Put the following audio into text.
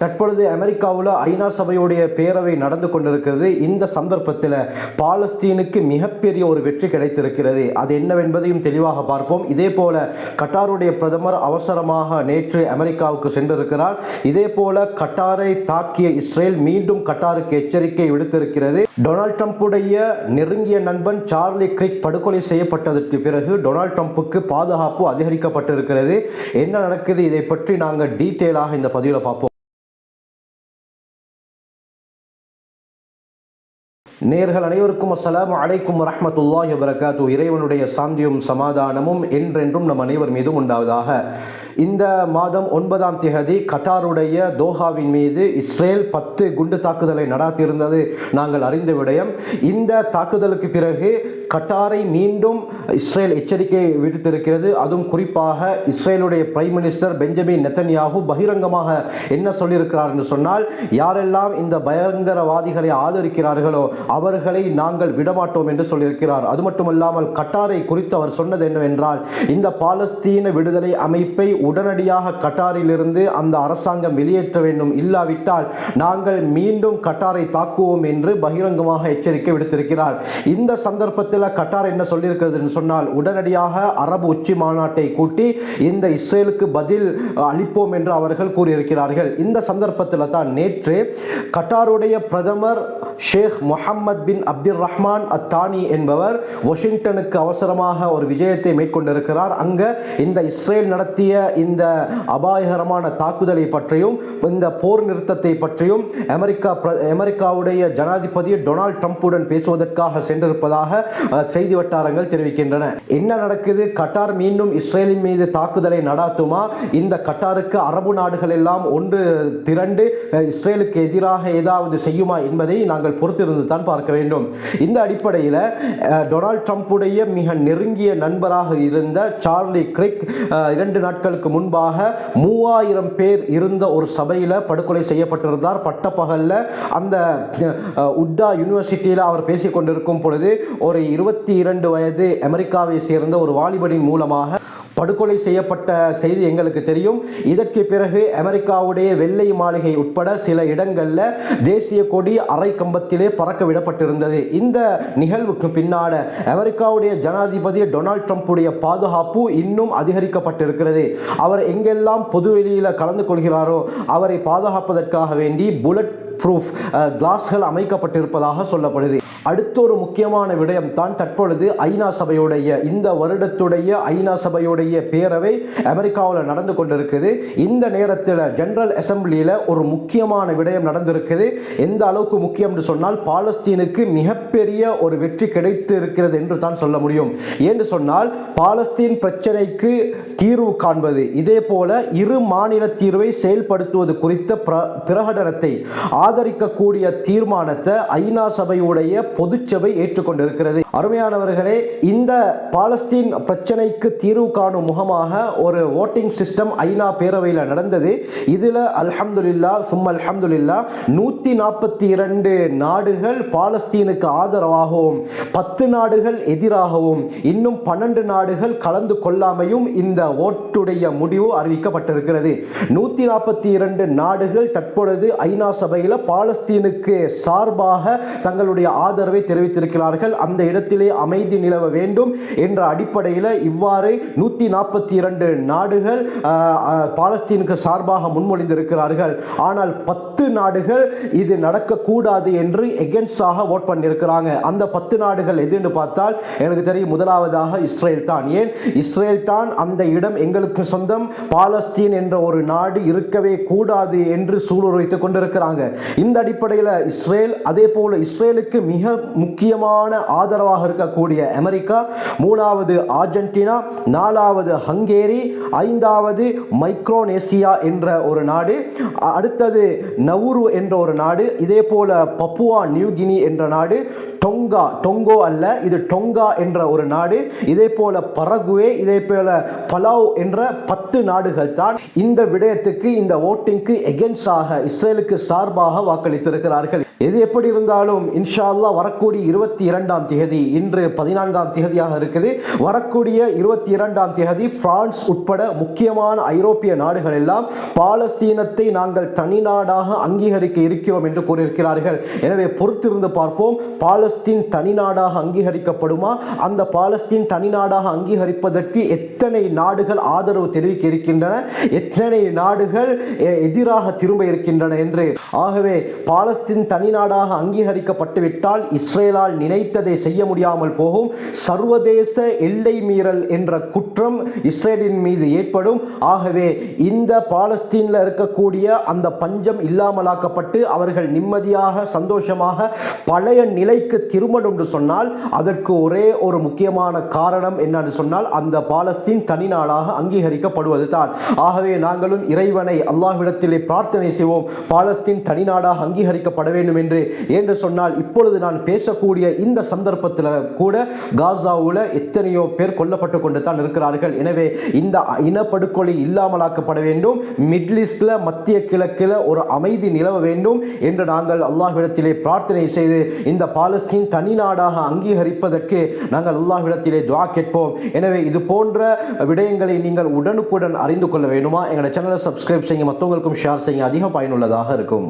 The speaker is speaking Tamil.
தற்பொழுது அமெரிக்காவில் ஐநா சபையுடைய பேரவை நடந்து கொண்டிருக்கிறது. இந்த சந்தர்ப்பத்தில் பாலஸ்தீனுக்கு மிகப்பெரிய ஒரு வெற்றி கிடைத்திருக்கிறது. அது என்னவென்பதையும் தெளிவாக பார்ப்போம். இதே போல கட்டாருடைய பிரதமர் அவசரமாக நேற்று அமெரிக்காவுக்கு சென்றிருக்கிறார். இதே போல கட்டாரை தாக்கிய இஸ்ரேல் மீண்டும் கட்டாருக்கு எச்சரிக்கை விடுத்திருக்கிறது. டொனால்ட் ட்ரம்ப்புடைய நெருங்கிய நண்பன் சார்லி கிரிக் படுகொலை செய்யப்பட்டதற்கு பிறகு டொனால்ட் ட்ரம்ப்புக்கு பாதுகாப்பு அதிகரிக்கப்பட்டிருக்கிறது. என்ன நடக்குது? இதை பற்றி நாங்கள் டீட்டெயிலாக இந்த பதிவில் பார்ப்போம். நேர்கள் அனைவருக்கும் அஸ்லாம் அலைக்கும் ரஹமத்துல்லாஹி வரகாத்து இறைவனுடைய சாந்தியும் சமாதானமும் என்றென்றும் நம் அனைவர் மீதும் உண்டாவதாக. இந்த மாதம் ஒன்பதாம் திகதி கட்டாருடைய தோஹாவின் மீது இஸ்ரேல் பத்து குண்டு தாக்குதலை நடாத்தியிருந்தது நாங்கள் அறிந்த விடயம். இந்த தாக்குதலுக்கு பிறகு கட்டாரை மீண்டும் இஸ்ரேல் எச்சரிக்கை விடுத்திருக்கிறது. அதுவும் குறிப்பாக இஸ்ரேலுடைய பிரைம் மினிஸ்டர் பெஞ்சமின் நெத்தன்யாகு பகிரங்கமாக என்ன சொல்லியிருக்கிறார் என்று சொன்னால் யாரெல்லாம் இந்த பயங்கரவாதிகளை ஆதரிக்கிறார்களோ அவர்களை நாங்கள் விடமாட்டோம் என்று சொல்லியிருக்கிறார். அது மட்டுமல்லாமல் கட்டாரை குறித்து அவர் சொன்னது என்னவென்றால் இந்த பாலஸ்தீன விடுதலை அமைப்பை உடனடியாக கட்டாரிலிருந்து அந்த அரசாங்கம் வெளியேற்ற வேண்டும். இல்லாவிட்டால் நாங்கள் மீண்டும் கட்டாரை தாக்குவோம் என்று பகிரங்கமாக எச்சரிக்கை விடுத்திருக்கிறார். இந்த சந்தர்ப்பத்தில் கட்டார் என்ன சொல்லியிருக்கிறதுன்னு சொன்னால் உடனடியாக அரபு உச்சி மாநாட்டை கூட்டி இந்த இஸ்ரேலுக்கு பதில் அளிப்போம் என்று அவர்கள் கூறியிருக்கிறார்கள். இந்த சந்தர்ப்பத்தில் தான் நேற்று கட்டாருடைய பிரதமர் ஷேக் முகமது பின் அப்துல் ரஹ்மான் அத்தானி என்பவர் வாஷிங்டனுக்கு அவசரமாக ஒரு விஜயத்தை மேற்கொண்டிருக்கிறார். அங்க இந்த இஸ்ரேல் நடத்திய இந்த அபாயகரமான தாக்குதலை பற்றியும் இந்த போர் நிறுத்தத்தை பற்றியும் அமெரிக்கா பிர- அமெரிக்காவுடைய ஜனாதிபதி டொனால்ட் ட்ரம்ப்புடன் பேசுவதற்காக சென்றிருப்பதாக செய்தி வட்டாரங்கள் தெரிவிக்கின்றன. என்ன நடக்குது? கட்டார் மீண்டும் இஸ்ரேலின் மீது தாக்குதலை நடாத்துமா? இந்த கட்டாருக்கு அரபு நாடுகள் எல்லாம் ஒன்று திரண்டு இஸ்ரேலுக்கு எதிராக ஏதாவது செய்யுமா என்பதை நாங்கள் பொறுத்திருந்து தான் பார்க்க வேண்டும். இந்த அடிப்படையில் டொனால்ட் ட்ரம்ப்புடைய மிக நெருங்கிய நண்பராக இருந்த சார்லி கிரிக் இரண்டு நாட்களுக்கு முன்பாக மூவாயிரம் பேர் இருந்த ஒரு சபையில் படுகொலை செய்யப்பட்டிருந்தார். பட்டப்பகலில் அந்த உட்டா யூனிவர்சிட்டியில் அவர் பேசிக் கொண்டிருக்கும் பொழுது ஒரு இருபத்தி இரண்டு வயது அமெரிக்காவை சேர்ந்த ஒரு வாலிபனின் மூலமாக படுகொலை செய்யப்பட்ட செய்தி எங்களுக்கு தெரியும். இதற்கு பிறகு அமெரிக்காவுடைய வெள்ளை மாளிகை உட்பட சில இடங்களில் தேசிய கொடி அரை கம்பத்திலே பறக்க விடப்பட்டிருந்தது. இந்த நிகழ்வுக்கு பின்னால அமெரிக்காவுடைய ஜனாதிபதி டொனால்ட் ட்ரம்ப்புடைய பாதுகாப்பு இன்னும் அதிகரிக்கப்பட்டிருக்கிறது. அவர் எங்கெல்லாம் பொது வெளியில் கலந்து கொள்கிறாரோ அவரை பாதுகாப்பதற்காக வேண்டி புல்லட் ப்ரூஃப் கிளாஸ்கள் அமைக்கப்பட்டிருப்பதாக சொல்லப்படுது. அடுத்த ஒரு முக்கியமான விடயம் தான் தற்பொழுது ஐநா சபையுடைய இந்த வருடத்துடைய ஐநா சபையுடைய பேரவை அமெரிக்காவில் நடந்து கொண்டிருக்குது. இந்த நேரத்தில் ஜெனரல் அசம்பிளியில் ஒரு முக்கியமான விடயம் நடந்திருக்குது. எந்த அளவுக்கு முக்கியம் என்று சொன்னால் பாலஸ்தீனுக்கு மிகப்பெரிய ஒரு வெற்றி கிடைத்து இருக்கிறது என்று தான் சொல்ல முடியும். ஏன்னு சொன்னால் பாலஸ்தீன் பிரச்சனைக்கு தீர்வு காண்பது இதே போல இரு மாநில தீர்வை செயல்படுத்துவது குறித்த பிர- பிரகடனத்தை ஆதரிக்கக்கூடிய தீர்மானத்தை ஐநா சபையுடைய பொதுச்சபை ஏற்றுக்கொண்டிருக்கிறது. அருமையானவர்களே இந்த பாலஸ்தீன் பிரச்சனைக்கு தீர்வு காணும் முகமாக ஒரு ஓட்டிங் சிஸ்டம் ஐநா பேரவையில் நடந்தது. இதில் அல்ஹம்துல்லா சும் அல்ஹம்துல்லா நூற்றி நாற்பத்தி இரண்டு நாடுகள் பாலஸ்தீனுக்கு ஆதரவாகவும் பத்து நாடுகள் எதிராகவும் இன்னும் பன்னெண்டு நாடுகள் கலந்து கொள்ளாமையும் இந்த ஓட்டுடைய முடிவு அறிவிக்கப்பட்டிருக்கிறது. நூற்றி நாற்பத்தி இரண்டு நாடுகள் தற்பொழுது ஐநா சபையில் பாலஸ்தீனுக்கு சார்பாக தங்களுடைய ஆதரவு தெரிவித்திருக்கிறார்கள். அந்த இடத்திலே அமைதி நிலவ வேண்டும் என்ற அடிப்படையில் இவ்வாறு நூற்றி நாற்பத்தி இரண்டு நாடுகள் பாலஸ்தீனுக்கு சார்பாக முன்மொழிந்திருக்கிறார்கள். ஆனால் பத்து நாடுகள் இது நடக்கக்கூடாது என்று எகென்ஸ்டாக ஓட் பண்ணியிருக்கிறாங்க. அந்த பத்து நாடுகள் எதுன்னு பார்த்தால் எனக்கு தெரியும் முதலாவதாக இஸ்ரேல் தான். ஏன்? இஸ்ரேல் தான் அந்த இடம் எங்களுக்கு சொந்தம். பாலஸ்தீன் என்ற ஒரு நாடு இருக்கவே கூடாது என்று சூளுரைத்துக் கொண்டிருக்கிறாங்க. இந்த அடிப்படையில் இஸ்ரேல் அதே போல இஸ்ரேலுக்கு மிக முக்கியமான ஆதரவாக இருக்கக்கூடிய அமெரிக்கா மூணாவது ஆர்ஜென்டினா நாலாவது ஹங்கேரி ஐந்தாவது மைக்ரோனேசியா என்ற ஒரு நாடு அடுத்தது நவுரு என்ற ஒரு நாடு இதே போல பப்புவா நியூகினி என்ற நாடு டொங்கா டொங்கோ அல்ல இது டொங்கா என்ற ஒரு நாடு. இதே போல பரகுவே இதே போல பலாவ் என்ற பத்து நாடுகள் தான் இந்த விடயத்துக்கு இந்த ஓட்டிங்க்கு எகென்ஸ்டாக இஸ்ரேலுக்கு சார்பாக வாக்களித்திருக்கிறார்கள். எது எப்படி இருந்தாலும் இன்ஷா அல்லாஹ் வரக்கூடிய இருபத்தி இரண்டாம் தேதி இன்று பதினான்காம் தேதியாக இருக்குது. வரக்கூடிய இருபத்தி இரண்டாம் தேதி பிரான்ஸ் உட்பட முக்கியமான ஐரோப்பிய நாடுகள் எல்லாம் பாலஸ்தீனத்தை நாங்கள் தனி நாடாக அங்கீகரிக்க இருக்கிறோம் என்று கூறியிருக்கிறார்கள். எனவே பொறுத்திருந்து பார்ப்போம். பாலஸ்தீன் தனி நாடாக அங்கீகரிக்கப்படுமா? அந்த பாலஸ்தீன் தனி நாடாக அங்கீகரிப்பதற்கு எத்தனை நாடுகள் ஆதரவு தெரிவிக்க இருக்கின்றன? எத்தனை நாடுகள் எதிராக திரும்ப இருக்கின்றன என்று. ஆகவே பாலஸ்தீன் தனி நாடாக இஸ்ரேலால் நினைத்ததை செய்ய முடியாமல் போகும். சர்வதேச எல்லை மீறல் என்ற குற்றம் இஸ்ரேலின் மீது ஏற்படும். ஆகவே இந்த பாலஸ்தீனில் இருக்கக்கூடிய அந்த பஞ்சம் இல்லாமலாக்கப்பட்டு அவர்கள் நிம்மதியாக சந்தோஷமாக பழைய நிலைக்கு திரும்பணும் என்று சொன்னால் அதற்கு ஒரே ஒரு முக்கியமான காரணம் என்னன்னு சொன்னால் அந்த பாலஸ்தீன் தனி நாடாக அங்கீகரிக்கப்படுவது தான். ஆகவே நாங்களும் இறைவனை அல்லாஹ்விடத்திலே பிரார்த்தனை செய்வோம். பாலஸ்தீன் தனி நாடாக அங்கீகரிக்கப்பட வேண்டும் என்று. என்று சொன்னால் இப்பொழுது நான் பேசக்கூடிய இந்த சந்தர்ப்பத்தில் கூட காசாவில் எத்தனையோ பேர் கொல்லப்பட்டு கொண்டு தான் இருக்கிறார்கள். எனவே இந்த இனப்படுகொலை இல்லாமலாக்கப்பட வேண்டும். மிட்லிஸ்டில் மத்திய கிழக்கில் ஒரு அமைதி நிலவ வேண்டும் என்று நாங்கள் அல்லாஹ்விடத்திலே பிரார்த்தனை செய்து இந்த பாலஸ்தீன் தனி நாடாக அங்கீகரிப்பதற்கு நாங்கள் அல்லாஹ்விடத்திலே துவா கேட்போம். எனவே இது போன்ற விடயங்களை நீங்கள் உடனுக்குடன் அறிந்து கொள்ள வேண்டுமா? எங்களோட சேனலை சப்ஸ்கிரைப் செய்யுங்க. மற்றவங்களுக்கும் ஷேர் செய்யுங்க. அதிக பயனுள்ளதாக இருக்கும்.